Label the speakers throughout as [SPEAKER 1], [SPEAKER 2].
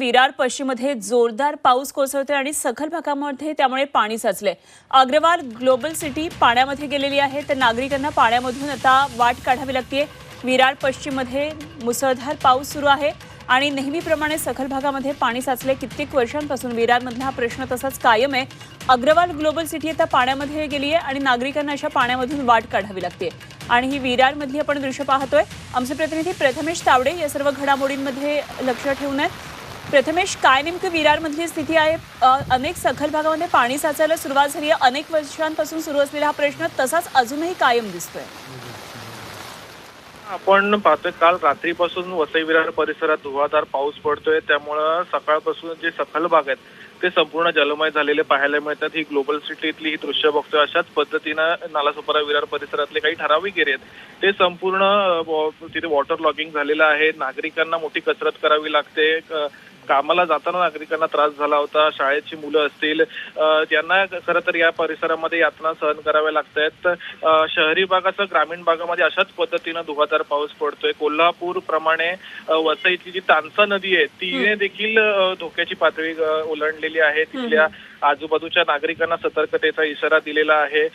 [SPEAKER 1] विरार पश्चिममध्ये जोरदार पाऊस कोसळतोय आणि सखल भागामध्ये त्यामुळे पाणी साचले अग्रवाल ग्लोबल सिटी पाण्यामध्ये गेलेली आहे तर नागरिकांना पाण्यामधून आता वाट काढावी लागते विरार पश्चिममध्ये मुसळधार पाऊस सुरू आहे आणि नेहमीप्रमाणे सखल भागामध्ये पाणी साचले कित्येक वर्षांपासून विरारमधला हा प्रश्न तसाच कायम आहे. अग्रवाल ग्लोबल सिटी आता पाण्यामध्ये गेली आहे आणि नागरिकांना अशा पाण्यामधून वाट काढावी लागते आणि ही विरारमधली आपण दृश्य पाहतोय. आमचे प्रतिनिधी प्रथमेश तावडे या सर्व घडामोडींमध्ये लक्ष ठेवून आहेत. प्रथमेश काय नेमकं विरारमधली स्थिती आहे? अनेक सखल भागामध्ये पाणी साचायला सुरुवात झाली आहे. अनेक वर्षांपासून सुरू असलेला हा प्रश्न तसाच अजूनही कायम दिसतोय.
[SPEAKER 2] आपण पाहतोय काल रात्रीपासून वसई विरार परिसरात धुवाधार पाऊस पडतोय. त्यामुळं सकाळपासून जे सखल भाग आहेत ते संपूर्ण जलमय झालेले पाहायला मिळतात. ही ग्लोबल सिटीतली ही दृश्य बघतोय. अशाच पद्धतीनं नालासोपारा विरार परिसरातले काही ठराविक एरियात आहेत. ते संपूर्ण तिथे वॉटर लॉगिंग झालेलं आहे. नागरिकांना मोठी कसरत करावी लागते. कामाला जाताना नागरिकांना त्रास झाला होता शाळेची मुलं असतील त्यांना खरं तर या परिसरामध्ये यातना सहन कराव्या लागत आहेत शहरी भागासह ग्रामीण भागामध्ये अशाच पद्धतीनं धुवाधार पाऊस पडतोय. कोल्हापूर प्रमाणे वसईची जी तानसा नदी आहे तिने देखील धोक्याची पातळी ओलांडलेली आहे. तिथल्या आजूबाजूच्या नागरिकांना सतर्कतेचा इशारा दिलेला आहे.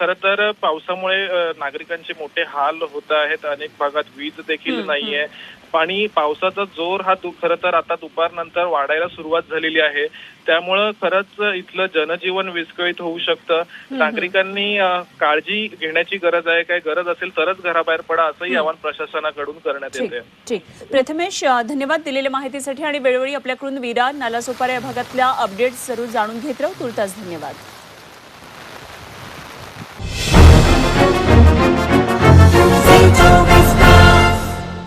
[SPEAKER 2] खरं तर पावसामुळे नागरिकांचे मोठे हाल होत आहेत. अनेक भागात वीज देखील नाहीये. पाणी पावसाचा जोर हा खरं तर आता दुपारनंतर वाढायला सुरुवात झालेली आहे. त्यामुळं खरंच इथलं जनजीवन विस्कळीत होऊ शकतं. नागरिकांनी काळजी घेण्याची गरज आहे. काय गरज असेल तरच घराबाहेर पडा असंही आवाहन प्रशासनाकडून करण्यात येते
[SPEAKER 1] ठीक. प्रथमेश धन्यवाद दिलेल्या माहितीसाठी आणि वेळोवेळी आपल्याकडून विरार नालासोपारा या भागातल्या अपडेट्स जरूर जाणून घेत राहू. तुर्तास धन्यवाद.